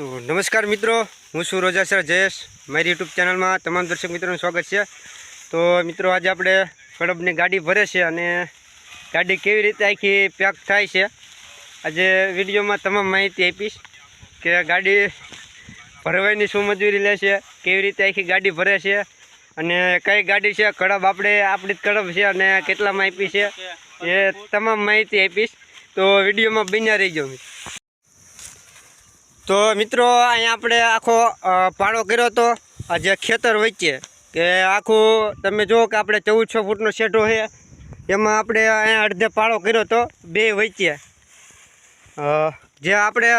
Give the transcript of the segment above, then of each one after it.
તો નમસ્કાર મિત્રો, હું છું રોજાસર જયેશ. મારી યુટ્યુબ ચેનલમાં તમામ દર્શક મિત્રોનું સ્વાગત છે. તો મિત્રો, આજે આપણે કડબની ગાડી ભરે છે અને ગાડી કેવી રીતે આખી પેક થાય છે, આજે વિડીયોમાં તમામ માહિતી આપીશ કે ગાડી ભરવાની શું મજૂરી લે છે, કેવી રીતે આખી ગાડી ભરે છે અને કઈ ગાડી છે, કડબ આપણે, આપણી જ કડબ છે અને કેટલામાં આપી છે, એ તમામ માહિતી આપીશ. તો વિડીયોમાં બન્યા રહીજો મિત્રો. તો મિત્રો અહીંયા આપણે આખો પાળો કર્યો હતો. જે ખેતર વચ્ચે, કે આખું તમે જુઓ કે આપણે ચૌદસો ફૂટનો શેઢો છે. એમાં આપણે અહીંયા અડધે પાળો કર્યો હતો, બે વચ્ચે. જે આપણે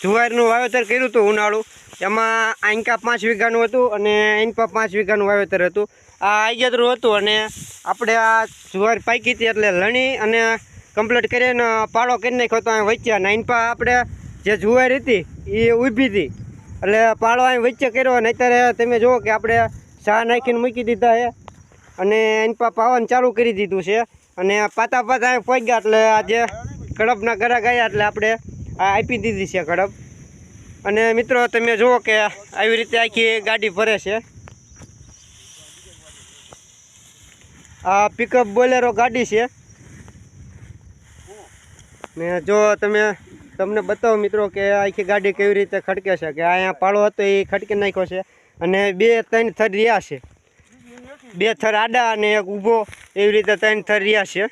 જુવારનું વાવેતર કર્યું હતું ઉનાળું, એમાં આંકા પાંચ વીઘાનું હતું અને આંકા પાંચ વીઘાનું વાવેતર હતું. આ આગેતરું હતું અને આપણે આ જુવાર પાકી હતી એટલે લણી અને કમ્પ્લીટ કરીને પાળો કરી નાખ્યો હતો વચ્ચે. અને આંપા આપણે જે જુવાર હતી, એ ઊભી હતી. એટલે પાળો અહીં વચ્ચે કર્યો અને અત્યારે તમે જુઓ કે આપણે ચા નાખીને મૂકી દીધા છે. અને આંપા પાવાનું ચાલુ કરી દીધું છે. અને પાતા પાતા અહીં પહોંચ્યા એટલે આજે કડપના ઘરા ગયા એટલે આપણે આ આપી દીધી છે કડપ અને મિત્રો, તમે જુઓ કે આવી રીતે આખી ગાડી ભરે છે. આ પિકઅપ બોલેરો ગાડી છે. ને જો તમે તમને બતાવો મિત્રો કે આખી ગાડી કેવી રીતે ખડકે છે, કે અહીંયા પાળો હતો એ ખડકી નાખ્યો છે અને બે ત્રણ થર રહ્યા છે. બે થર આડા અને એક ઊભો, એવી રીતે ત્રણ થર રહ્યા છે.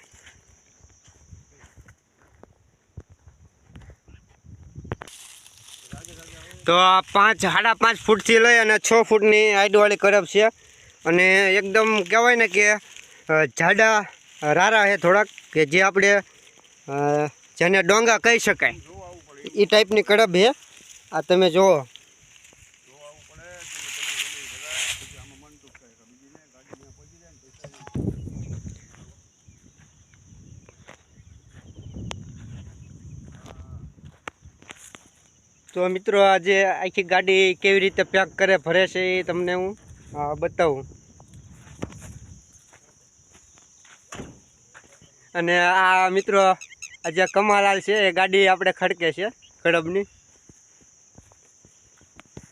તો આ પાંચ, સાડા પાંચ ફૂટથી લઈ અને છ ફૂટની હાઈટવાળી કરબ છે. અને એકદમ કહેવાય ને કે જાડા રારા છે થોડાક, કે જે આપણે જેને ડોંગા કહી શકાય. એ ટાઈપની કડબ છે આ તમે જુઓ. તો મિત્રો આજે આખી ગાડી કેવી રીતે પેક કરે, ભરે છે એ તમને હું બતાવું. અને આ મિત્રો જે કમાલાલ છે, એ ગાડી આપણે ખડકે છે, ખડબની.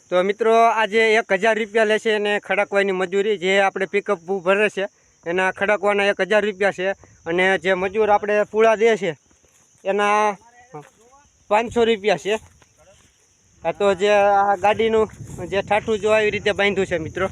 તો મિત્રો આજે એક હજાર રૂપિયા લે છે એને ખડકવાની મજૂરી, જે આપણે પિકઅપ ભરે છે એના ખડકવાના એક હજાર રૂપિયા છે. અને જે મજૂર આપણે પૂળા દે છે, એના પાંચસો રૂપિયા છે. આ તો જે આ ગાડીનું જે ઠાઠું જો આવી રીતે બાંધ્યું છે, મિત્રો.